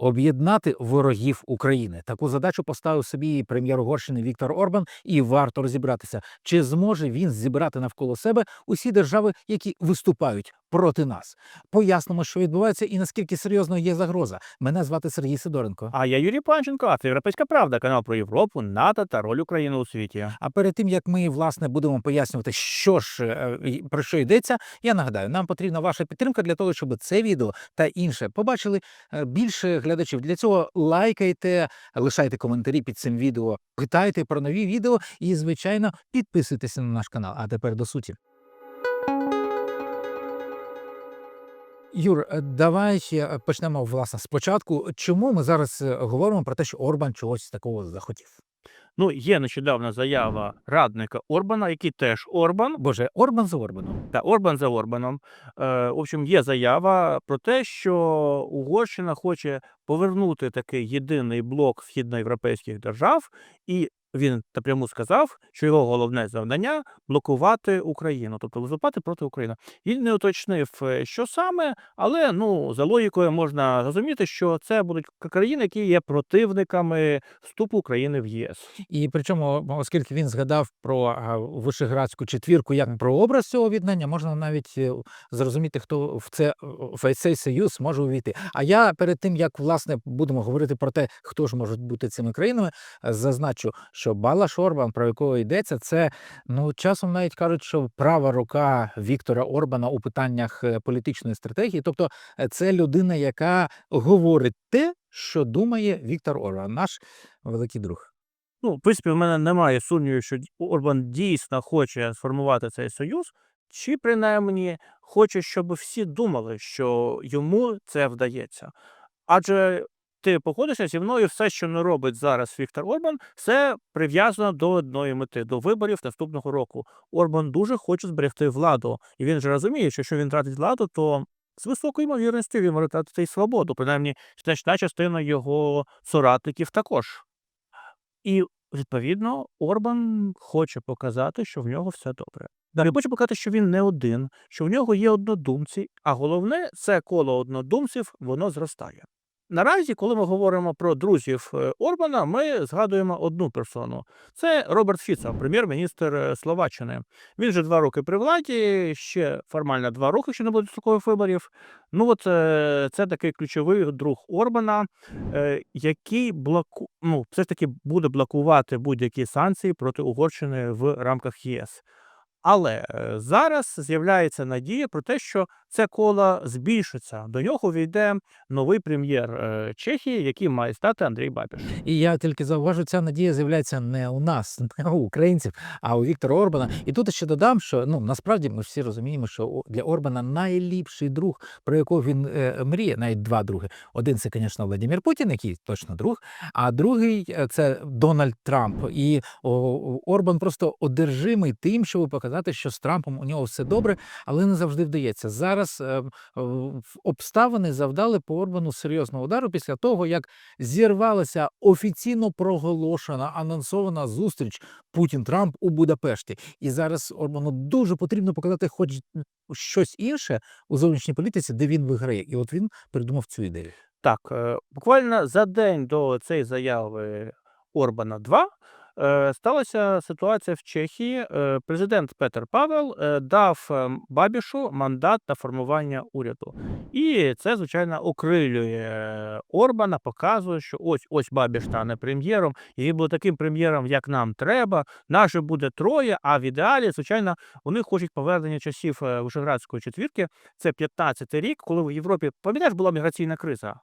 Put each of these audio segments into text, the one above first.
об'єднати ворогів України. Таку задачу поставив собі прем'єр Угорщини Віктор Орбан, і варто розібратися, чи зможе він зібрати навколо себе усі держави, які виступають проти нас. Пояснимо, що відбувається і наскільки серйозно є загроза. Мене звати Сергій Сидоренко. А я Юрій Панченко, а це Європейська Правда, канал про Європу, НАТО та роль України у світі. А перед тим як ми власне будемо пояснювати, що ж е, про що йдеться, я нагадаю, нам потрібна ваша підтримка для того, щоб це відео та інше побачили е, більше глядачів. Для цього лайкайте, лишайте коментарі під цим відео, питайте про нові відео і, звичайно, підписуйтеся на наш канал. А тепер до суті. Юр, е, давай е, почнемо власне спочатку. Чому ми зараз е, говоримо про те, що Орбан чогось такого захотів? Ну, є нещодавна заява радника Орбана, який теж Орбан, Боже, Орбан за Орбаном. та Орбан за Орбаном. Е, в общем, є заява про те, що Угорщина хоче повернути такий єдиний блок східноєвропейських держав, і він напряму сказав, що його головне завдання блокувати Україну, тобто виступати проти України. Він не уточнив, е, що саме, але ну за логікою можна зрозуміти, що це будуть країни, які є противниками вступу України в ЄС. І причому, оскільки він згадав про Вишеградську четвірку як про образ цього об'єднання, можна навіть е, зрозуміти, хто в це в цей союз може увійти. А я перед тим як власне будемо говорити про те, хто ж можуть бути цими країнами, е, зазначу, що Балаш Орбан, про якого йдеться, це ну часом навіть кажуть, що права рука Віктора Орбана у питаннях е, політичної стратегії. Тобто, е, це людина, яка говорить те, що думає Віктор Орбан, наш великий друг. Ну, в принципі, в мене немає сумнівів, що Орбан дійсно хоче сформувати цей союз, чи принаймні хоче, щоб всі думали, що йому це вдається. Адже ти погодишся зі мною, все, що не робить зараз Віктор Орбан, все прив'язано до одної мети до виборів наступного року. Орбан дуже хоче зберегти владу, і він же розуміє, що якщо він тратить владу, то з високою ймовірністю він може втратити й свободу, принаймні значна частина його соратників також. І відповідно Орбан хоче показати, що в нього все добре. Він хоче показати, що він не один, що в нього є однодумці, а головне, це коло однодумців воно зростає. Наразі, коли ми говоримо про друзів е, Орбана, ми згадуємо одну персону. Це Роберт Фіцо, прем'єр-міністр е, Словаччини. Він вже два роки при владі, ще формально два роки, ще не буде строкових виборів. Ну от е, це такий ключовий друг Орбана, який блоку... ну, все ж таки буде блокувати будь-які санкції проти Угорщини в рамках ЄС. Але е, зараз з'являється надія про те, що це коло збільшиться. До нього війде новий прем'єр е, Чехії, який має стати Андрій Бабіш. І я тільки зауважу, ця надія з'являється не у нас, не у українців, а у Віктора Орбана. І тут ще додам, що ну насправді ми всі розуміємо, що для Орбана найліпший друг, про якого він е, мріє, навіть два други. Один це, звісно, Владимир Путін, який точно друг, а другий е, це Дональд Трамп. І о, Орбан просто одержимий тим, щоб показати, що з Трампом у нього все добре, але не завжди вдається. Зараз е, в- обставини завдали по Орбану серйозного удару після того, як зірвалася офіційно проголошена анонсована зустріч Путін Трамп у Будапешті. І зараз Орбану дуже потрібно показати хоч щось інше у зовнішній політиці, де він виграє. І от він придумав цю ідею. Так, е, буквально за день до цієї заяви Орбана 2 е, сталася ситуація в Чехії. Е, Президент Петер Павел е, дав е, Бабішу мандат на формування уряду. І це, звичайно, окрилює е, Орбана, показує, що ось ось Бабіш стане прем'єром, і буде таким прем'єром, як нам треба. Нас же буде троє. А в ідеалі, звичайно, вони хочуть повернення часів е, Вишеградської четвірки. Це 15-й рік, коли в Європі пам'ятаєш, була міграційна криза.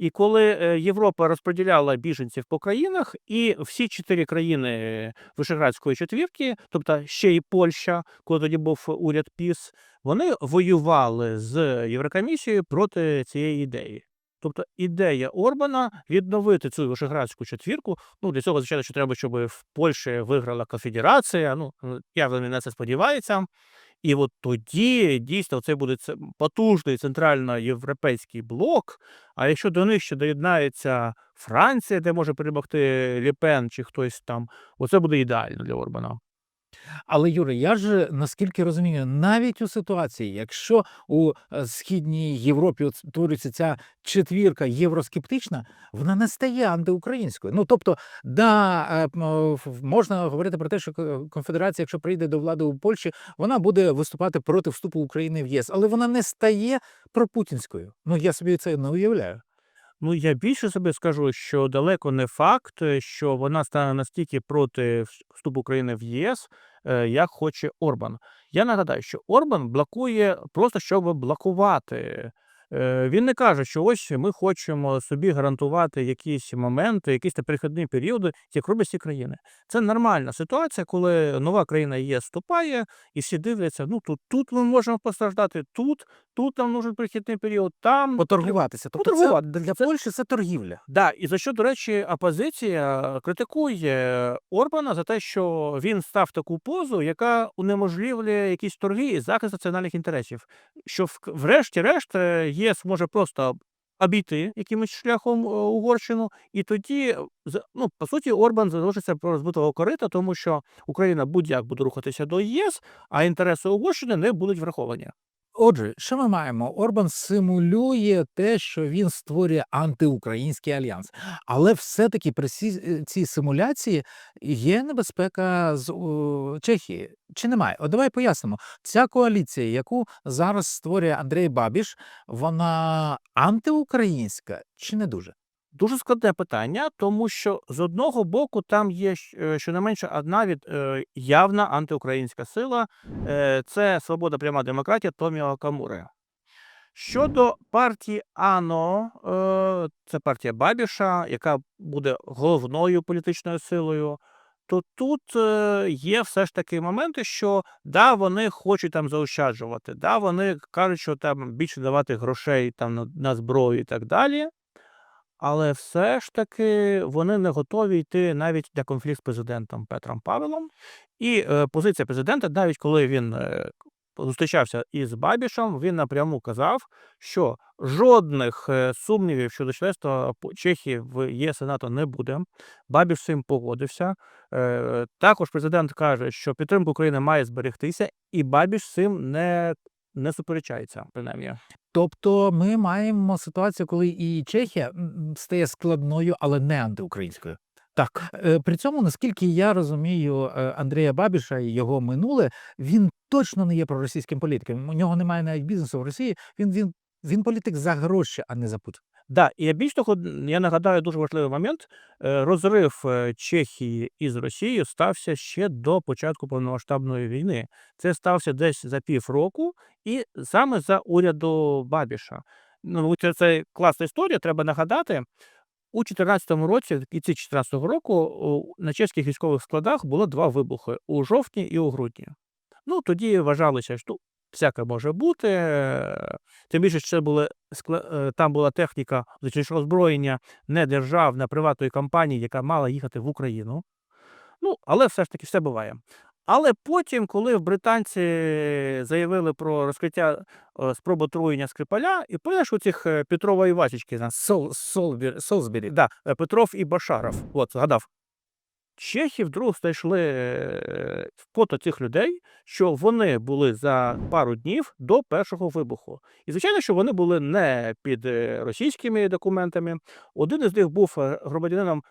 І коли е, Європа розподіляла біженців по країнах, і всі чотири країни е, Вишеградської четвірки, тобто ще й Польща, коли тоді був уряд ПІС, вони воювали з Єврокомісією проти цієї ідеї. Тобто ідея Орбана відновити цю Вишеградську четвірку. Ну для цього звичайно, що треба, щоб в Польщі виграла конфедерація. Ну явно він на це сподівається. І от тоді дійсно це буде потужний центральноєвропейський блок. А якщо до них ще доєднається Франція, де може перемогти Ліпен чи хтось там, оце буде ідеально для Орбана. Але Юра, я ж наскільки розумію, навіть у ситуації, якщо у е, східній Європі от створюється ця четвірка євроскептична, вона не стає антиукраїнською. Ну тобто, да, е, можна говорити про те, що конфедерація, якщо прийде до влади у Польщі, вона буде виступати проти вступу України в ЄС, але вона не стає пропутінською. Ну я собі це не уявляю. Ну, я більше собі скажу, що далеко не факт, е, що вона стане настільки проти вступу України в ЄС, е, як хоче Орбан. Я нагадаю, що Орбан блокує просто щоб блокувати. Е, Він не каже, що ось ми хочемо собі гарантувати якісь моменти, якісь та перехідні періоди, як роблять всі країни. Це нормальна ситуація, коли нова країна ЄС вступає, і всі дивляться: ну тут, тут ми можемо постраждати, тут, тут нам нужен перехідний період, там Поторгуватися. Тобто Поторгувати. це для Це- Польщі це торгівля. Да, і за що, до речі, опозиція критикує Орбана за те, що він став таку позу, яка унеможливлює якісь торги і захист національних інтересів. Що врешті-решт е, ЄС може просто обійти якимось шляхом е, Угорщину, і тоді, з- ну, по суті, Орбан залишиться про розбитого корита, тому що Україна будь-як буде рухатися до ЄС, а інтереси Угорщини не будуть враховані. Отже, що ми маємо? Орбан симулює те, що він створює антиукраїнський альянс. Але все-таки при е, цій симуляції є небезпека з Чехії. Чи немає? От давай пояснимо. Ця коаліція, яку зараз створює Андрій Бабіш, вона антиукраїнська чи не дуже? Дуже складне питання, тому що з одного боку там є е, щонайменше одна від е, явна антиукраїнська сила е, це Свобода пряма демократія Томіо Камури. Щодо партії АНО, це партія Бабіша, яка буде головною політичною силою. То тут є все ж таки моменти, що да, вони хочуть там заощаджувати, да, вони кажуть, що там більше давати грошей там на зброю і так далі. Але все ж таки вони не готові йти навіть на конфлікт з президентом Петром Павелом. І е, позиція президента, навіть коли він е, зустрічався із Бабішем, він напряму казав, що жодних е, сумнівів щодо членства Чехії в ЄС НАТО не буде. Бабіш цим погодився. Е, також президент каже, що підтримка України має зберегтися, і Бабіш цим не, не суперечається, принаймні. Тобто ми маємо ситуацію, коли і Чехія стає складною, але не антиукраїнською. Так, Е, при цьому, наскільки я розумію е, Андрія Бабіша і його минуле, він точно не є проросійським політиком. У нього немає навіть бізнесу в Росії. Він він він політик за гроші, а не за Путін. Да, і я більш того, я нагадаю дуже важливий момент. Е, Розрив е, Чехії із Росією стався ще до початку повномасштабної війни. Це стався десь за півроку, і саме за уряду Бабіша. Ну, це, це класна історія, треба нагадати. У 2014 році, в кінці 2014 року, на чеських військових складах було два вибухи у жовтні і у грудні. Ну, тоді вважалося, що ну, всяке може бути. е, Тим більше, що це були там була техніка точніше, озброєння не державна, приватної компанії, яка мала їхати в Україну. Ну, але все ж таки все буває. Але потім, коли британці заявили про розкриття е, спроби отруєння Скрипаля, і пам'ятаєш у цих е, Петрова і Васічки, Сол, Солбір, Солсбері. да, е, Петров і Башаров, от, згадав. Чехи вдруг знайшли е, фото цих людей, що вони були за пару днів до першого вибуху. І звичайно, що вони були не під е, російськими документами. Один із них був е, громадянином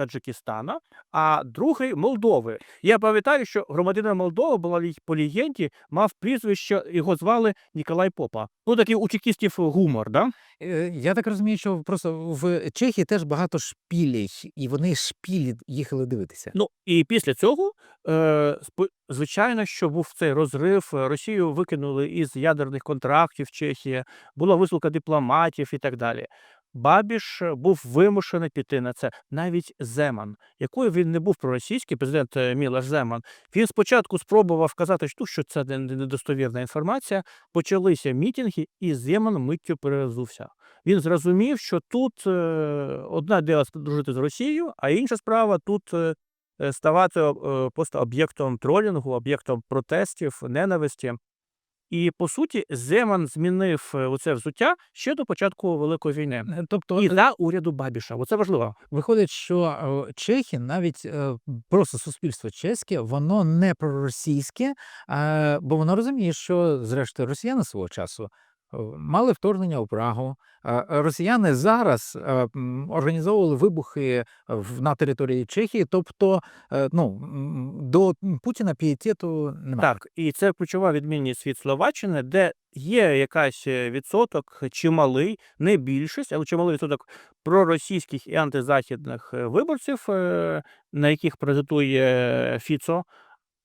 Таджикистана, а другий Молдови. Я пам'ятаю, що громадянин Молдови була по легенді, мав прізвище, його звали Ніколай Попа. Ну, такий у чекістів гумор, да? Е, Я так розумію, що просто в Чехії теж багато шпілей, і вони шпілі їхали дивитися. Ну і після цього, е, звичайно, що був цей розрив. е, Росію викинули із ядерних контрактів Чехія, була висилка дипломатів і так далі. Бабіш е, був вимушений піти на це. Навіть Земан, якою він не був проросійський, президент е, Земан, він спочатку спробував казати, що, це не- не- недостовірна інформація. Почалися мітинги, і Земан миттю перезувся. Він зрозумів, що тут е, одна діло дружити з Росією, а інша справа тут ставати просто об'єктом тролінгу, об'єктом протестів, ненависті. І по суті, Земан змінив е, оце взуття ще до початку Великої війни. Е, Тобто І на уряду Бабіша. Оце важливо. Виходить, що е, чехи, навіть просто суспільство чеське, воно не проросійське, бо воно розуміє, що зрештою росіяни свого часу мали вторгнення у Прагу. Е, Росіяни зараз е, організовували вибухи на території Чехії, тобто е, ну, до Путіна пієтету немає. Так, і це ключова відмінність від Словаччини, де є якась відсоток, чималий, не більшість, але чималий відсоток проросійських і антизахідних виборців, на яких презентує Фіцо,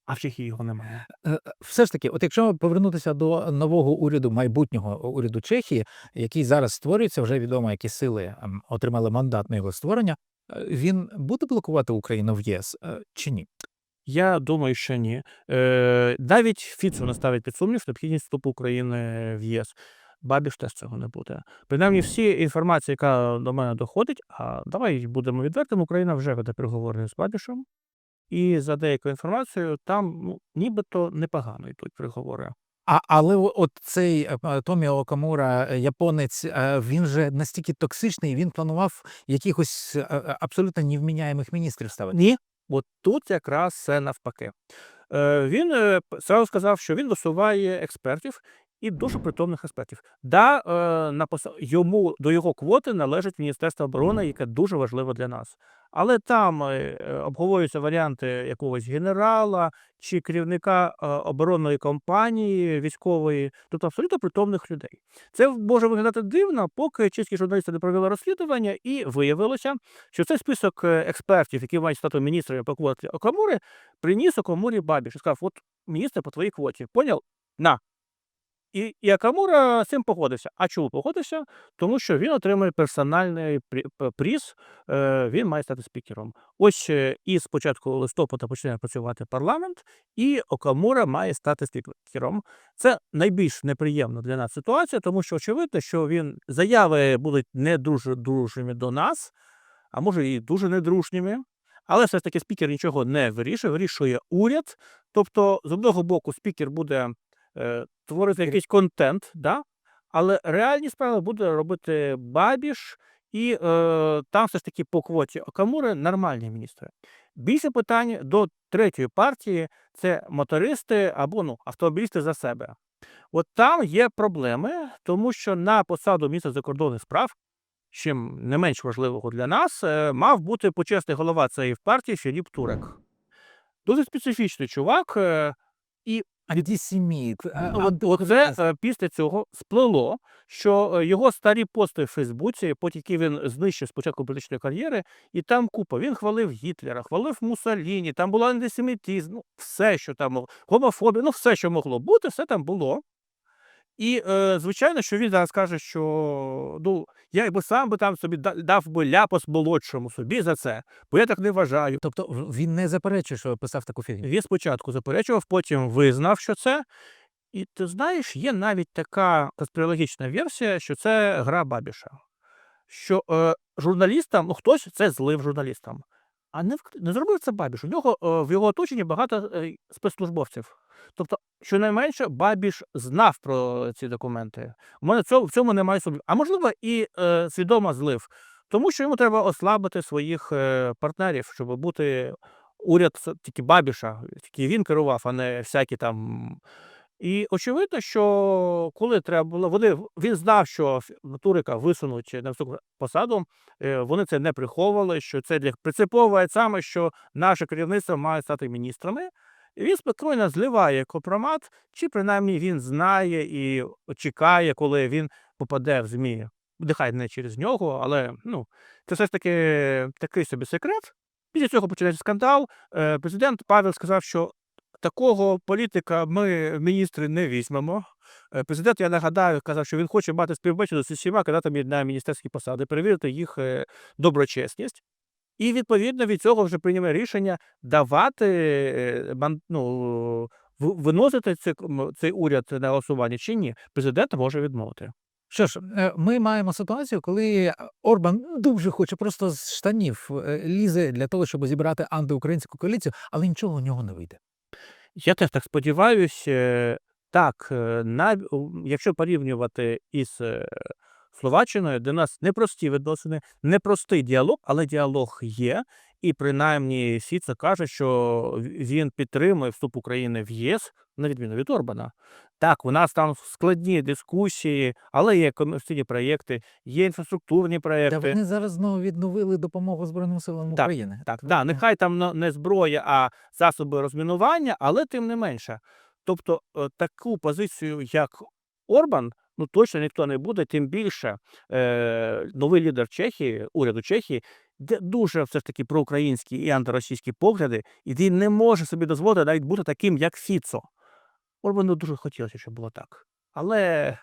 а в Чехії його немає. Е, е, Все ж таки, от якщо повернутися до нового уряду, майбутнього уряду Чехії, який зараз створюється, вже відомо, які сили ем, отримали мандат на його створення, е, він буде блокувати Україну в ЄС чи ні? Я думаю, що ні. Е, навіть Фіцо не ставить під сумнів необхідність вступу України в ЄС. Бабіш теж цього не буде. Принаймні, всі інформація, яка до мене доходить, а давай будемо відвертими, Україна вже веде переговори з Бабішем. І за деякою інформацією, там ну, нібито непогано йдуть переговори. А але от цей е, Томі Окамура, е, японець, е, він же настільки токсичний, він планував якихось абсолютно невміняємих міністрів ставити. Ні, от тут якраз все навпаки. Він зразу сказав, що він висуває експертів і дуже притомних експертів. Да, е, на поса... йому до його квоти належить Міністерство оборони, яке дуже важливо для нас. Але там е, е, обговорюються варіанти якогось генерала чи керівника е, оборонної компанії військової, тобто абсолютно притомних людей. Це може виглядати дивно, поки чеські журналісти не провели розслідування, і виявилося, що цей список е, експертів, які мають стати міністрами по квоті Окамури, приніс Окамурі Бабіш і сказав: от міністр по твоїй квоті, поняв? На. І, і Акамура з цим погодився. А чому погодився? Тому що він отримує персональний приз, е, він має стати спікером. Ось е, і з початку листопада почне працювати парламент, і Окамура має стати спікером. Це найбільш неприємна для нас ситуація, тому що очевидно, що він заяви будуть не дуже дружніми до нас, а може і дуже недружніми. Але все ж таки спікер нічого не вирішує, вирішує уряд. Тобто, з одного боку, спікер буде творити якийсь контент, да? але реальні справи буде робити Бабіш, і е, там все ж таки по квоті Окамури нормальні міністри. Більше питань до третьої партії це мотористи або ну, автомобілісти за себе. От там є проблеми, тому що на посаду міністра закордонних справ, чим не менш важливого для нас, е, мав бути почесний голова цієї партії Філіп Турек. Дуже специфічний чувак. е, Антисеміт. е, ант- от, це е, після цього сплело, що е, його старі пости в Фейсбуці, потім які він знищив спочатку політичної кар'єри, і там купа. Він хвалив Гітлера, хвалив Муссоліні, там була антисемітизм, ну, все, що там могло, гомофобія, ну все, що могло бути, все там було. І, е, звичайно, що він зараз каже, що ну, я би сам би там собі да- дав би ляпас молодшому собі за це, бо я так не вважаю. Тобто він не заперечує, що писав таку фігню. Він спочатку заперечував, потім визнав, що це. І ти знаєш, є навіть така конспірологічна версія, що це гра Бабіша. Що е, журналістам, ну хтось це злив журналістам, а не, не зробив це Бабіш. У нього е, в його оточенні багато е, спецслужбовців. Тобто, щонайменше, Бабіш знав про ці документи. У мене в цьому немає сумнівів. А можливо, і е, свідомо злив. Тому що йому треба ослабити своїх е, партнерів, щоб бути уряд тільки Бабіша, тільки він керував, а не всякі там. І очевидно, що коли треба було, вони він знав, що Турика висунуть на високу посаду. е, Вони це не приховували, що це для принципово саме, що наше керівництво має стати міністрами. Він спокійно зливає компромат, чи принаймні він знає і чекає, коли він попаде в ЗМІ. Нехай не через нього, але ну, це все ж таки такий собі секрет. Після цього починається скандал. Е, Президент Павел сказав, що такого політика ми, міністри, не візьмемо. Е, Президент, я нагадаю, казав, що він хоче мати співбесіду з усіма кандидатами на міністерські посади, перевірити їх е, доброчесність. І відповідно від цього вже прийняме рішення давати е, ну, виносити цей, цей уряд на голосування чи ні. Президент може відмовити. Що ж, е, ми маємо ситуацію, коли Орбан дуже хоче просто з штанів е, лізе для того, щоб зібрати антиукраїнську коаліцію, але нічого у нього не вийде. Я теж так сподіваюся. Так, е, у, якщо порівнювати із е, Словаччиною, де у нас непрості відносини, непростий діалог, але діалог є. І принаймні Фіцо каже, що він підтримує вступ України в ЄС, на відміну від Орбана. Так, у нас там складні дискусії, але є комерційні проєкти, є інфраструктурні Та вони зараз знову відновили допомогу Збройним силам Так, України. Так, да, нехай там не зброя, а засоби розмінування, але тим не менше. Тобто е, таку позицію, як Орбан, ну точно ніхто не буде, тим більше е, новий лідер Чехії, уряду Чехії, де дуже все ж таки проукраїнські і антиросійські погляди, і він не може собі дозволити навіть бути таким, як Фіцо. Орбану дуже хотілося, щоб було так. Але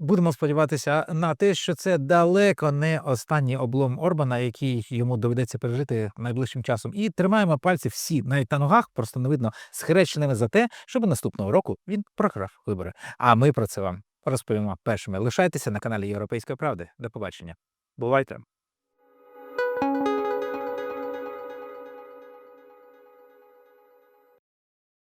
Будемо сподіватися на те, що це далеко не останній облом Орбана, який йому доведеться пережити найближчим часом. І тримаємо пальці всі, навіть на ногах, просто не видно, схрещеними за те, щоб наступного року він програв вибори. А ми про це вам розповімо першими. Лишайтеся на каналі Європейської правди. До побачення. бувайте.